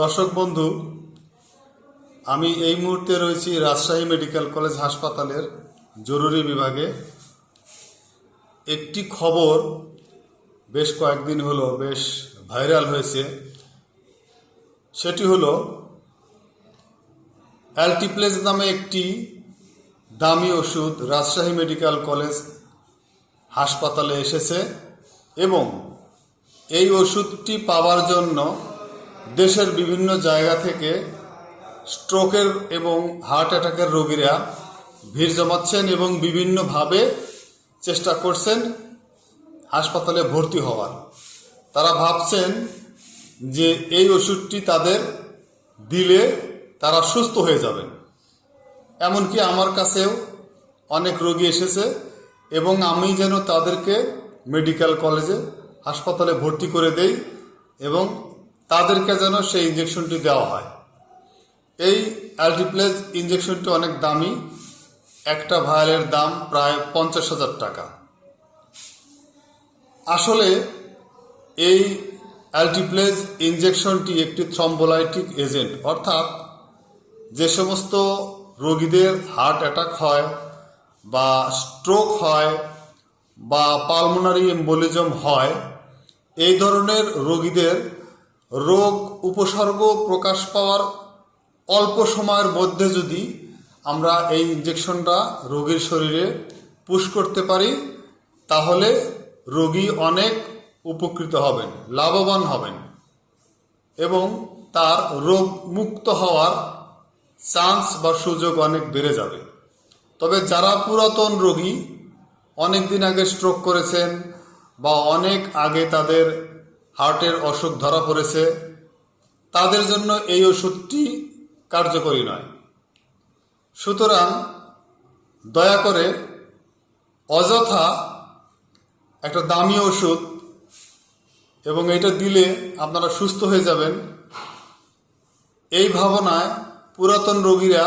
দর্শক বন্ধু, আমি এই মুহূর্তে রয়েছি রাজশাহী মেডিকেল কলেজ হাসপাতালের জরুরি বিভাগে। একটি খবর বেশ কয়েকদিন হলো বেশ ভাইরাল হয়েছে। সেটি হলো অ্যালটিপ্লেজ নামে একটি দামি ওষুধ রাজশাহী মেডিকেল কলেজ হাসপাতালে এসেছে এবং এই ওষুধটি পাওয়ার জন্য দেশের বিভিন্ন জায়গা থেকে স্ট্রোকের এবং হার্ট অ্যাটাকের রোগীরা ভিড় জমাচ্ছেন এবং বিভিন্নভাবে চেষ্টা করছেন হাসপাতালে ভর্তি হওয়ার। তারা ভাবছেন যে এই ওষুধটি তাদের দিলে তারা সুস্থ হয়ে যাবেন। এমনকি আমার কাছেও অনেক রোগী এসেছে এবং আমি যেন তাদেরকে মেডিকেল কলেজে হাসপাতালে ভর্তি করে দেই এবং তাদেরকে যেন সেই ইঞ্জেকশনটি দেওয়া হয়। এই অ্যালটিপ্লেজ ইঞ্জেকশনটি অনেক দামি। একটা ভায়ালের দাম প্রায় পঞ্চাশ হাজার টাকা। আসলে এই অ্যালটিপ্লেজ ইঞ্জেকশনটি একটি থ্রম্বোলাইটিক এজেন্ট অর্থাৎ যে সমস্ত রোগীদের হার্ট অ্যাটাক হয় বা স্ট্রোক হয় বা পালমোনারি এম্বোলিজম হয়, এই ধরনের রোগীদের রোগ উপসর্গ প্রকাশ পাওয়ার অল্প সময়ের মধ্যে যদি আমরা এই ইঞ্জেকশনটা রোগীর শরীরে পুশ করতে পারি, তাহলে রোগী অনেক উপকৃত হবেন, লাভবান হবেন এবং তার রোগ মুক্ত হওয়ার চান্স বা সুযোগ অনেক বেড়ে যাবে। তবে যারা পুরাতন রোগী অনেক দিন আগে স্ট্রোক করেছেন বা অনেক আগে তাদের হার্টের অসুখ ধরা পড়েছে, তাদের জন্য এই ওষুধটি কার্যকরী নয়। সুতরাং দয়া করে অযথা একটা দামি ওষুধ এবং এটা দিলে আপনারা সুস্থ হয়ে যাবেন। এই ভাবনায় পুরাতন রোগীরা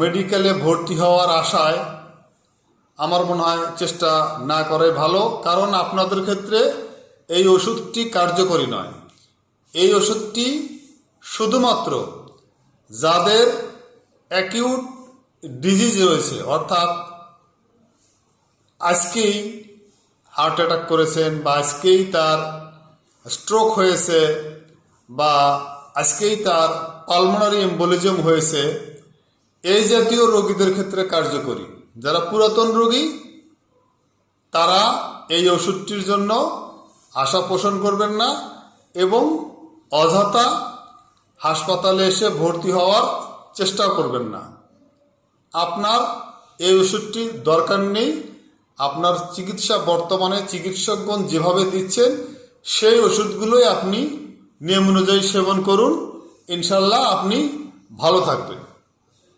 মেডিকেলে ভর্তি হওয়ার আশায় আমার মনে হয় চেষ্টা না করে ভালো। কারণ আপনাদের ক্ষেত্রে এই ওষুধটি কার্যকরী নয়। এই ওষুধটি শুধুমাত্র যাদের অ্যাকিউট ডিজিজ রয়েছে, অর্থাৎ আজকেই হার্ট অ্যাটাক করেছেন বা আজকেই তার স্ট্রোক হয়েছে বা আজকেই তার পালমোনারি এম্বোলিজম হয়েছে, এই জাতীয় রোগীদের ক্ষেত্রে কার্যকরী। যারা পুরাতন রোগী, তারা এই ওষুধটির জন্য আশা পোষণ করবেন না এবং অযথা হাসপাতালে এসে ভর্তি হওয়ার চেষ্টা করবেন না। আপনার এই ওষুধটির দরকার নেই। আপনার চিকিৎসা বর্তমানে চিকিৎসকগণ যেভাবে দিচ্ছেন, সেই ওষুধগুলোই আপনি নিয়ম অনুযায়ী সেবন করুন। ইনশাল্লাহ আপনি ভালো থাকবেন।